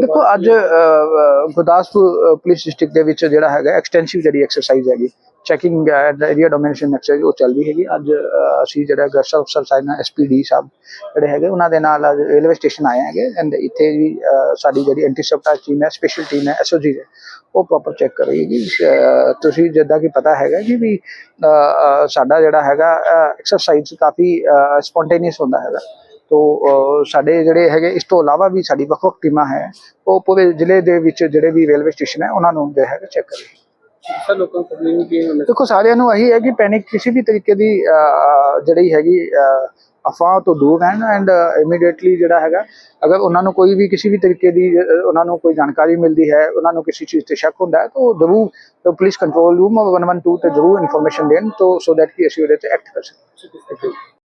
ਦੇਖੋ ਅੱਜ Gurdaspur police district ਦੇ ਵਿੱਚ ਜਿਹੜਾ ਹੈਗਾ ਐਕਸਟੈਂਸਿਵ ਜਿਹੜੀ ਐਕਸਰਸਾਈਜ਼ ਹੈਗੀ checking at area domination exercise ਉਹ ਚੱਲ ਰਹੀ ਹੈਗੀ। ਅੱਜ ਅਸੀਂ ਜਿਹੜਾ ਗਸਟ ਅਫਸਰ ਸਾਹਿਬ ਨਾਲ ਐਸਪੀਡੀ ਸਾਹਿਬ ਜਿਹੜੇ ਹੈਗੇ ਉਹਨਾਂ ਦੇ ਨਾਲ ਅੱਜ ਰੇਲਵੇ ਸਟੇਸ਼ਨ ਆਏ ਹੈਗੇ ਐਂਡ ਇੱਥੇ ਵੀ ਸਾਡੀ ਜਿਹੜੀ ਐਂਟੀਸੈਪਟਾ ਟੀਮ ਹੈ ਸਪੈਸ਼ਲ ਟੀਮ ਹੈ ਐਸਓਜੀ ਹੈ ਉਹ ਪ੍ਰੋਪਰ ਚੈੱਕ ਕਰ ਰਹੀ ਹੈਗੀ। ਤੁਸੀਂ ਜਿੱਦਾਂ ਕਿ ਪਤਾ ਹੈਗਾ ਕਿ ਵੀ ਸਾਡਾ ਜਿਹੜਾ ਹੈਗਾ ਐਕਸਰਸਾਈਜ਼ ਕਾਫੀ ਸਪੌਂਟੇਨੀਅਸ ਹੁੰਦਾ ਹੈਗਾ। ਤੋ ਸਾਡੇ ਜਿਹੜੇ ਹੈਗੇ ਇਸ ਤੋਂ ਇਲਾਵਾ ਵੀ ਸਾਡੀ ਵੱਖ ਵੱਖ ਟੀਮਾਂ ਹੈ ਉਹ ਪੂਰੇ ਜ਼ਿਲ੍ਹੇ ਦੇ ਵਿੱਚ ਜਿਹੜੇ ਵੀ ਰੇਲਵੇ ਸਟੇਸ਼ਨ ਹੈ ਉਹਨਾਂ ਨੂੰ ਜੋ ਹੈਗਾ ਚੈੱਕ ਕਰ ਰਹੀ ਹੈ ਦੇਖੋ ਸਾਰਿਆਂ ਨੂੰ ਇਹੀ ਹੈ ਕਿ ਪੈਨਿਕ ਕਿਸੇ ਵੀ ਤਰੀਕੇ ਦੀ ਜਿਹੜੀ ਹੈਗੀ ਅਫਵਾਹ ਤੋਂ ਦੂਰ ਰਹਿਣ ਐਂਡ ਇਮੀਡੀਏਟਲੀ ਜਿਹੜਾ ਹੈਗਾ ਅਗਰ ਉਹਨਾਂ ਨੂੰ ਕੋਈ ਵੀ ਕਿਸੇ ਵੀ ਤਰੀਕੇ ਦੀ ਉਹਨਾਂ ਨੂੰ ਕੋਈ ਜਾਣਕਾਰੀ ਮਿਲਦੀ ਹੈ ਉਹਨਾਂ ਨੂੰ ਕਿਸੇ ਚੀਜ਼ ਤੇ ਸ਼ੱਕ ਹੁੰਦਾ ਹੈ ਤਾਂ ਉਹ ਜ਼ਰੂਰ ਪੁਲਿਸ ਕੰਟਰੋਲ ਰੂਮ 112 ਤੇ ਜ਼ਰੂਰ ਇਨਫੋਰਮੇਸ਼ਨ ਦੇਣ ਤੋਂ ਸੋ ਦੈਟ ਕਿ ਅਸੀਂ ਉਹਦੇ ਤੇ ਐਕਟ ਕਰ ਸਕੀਏ। ਹੈ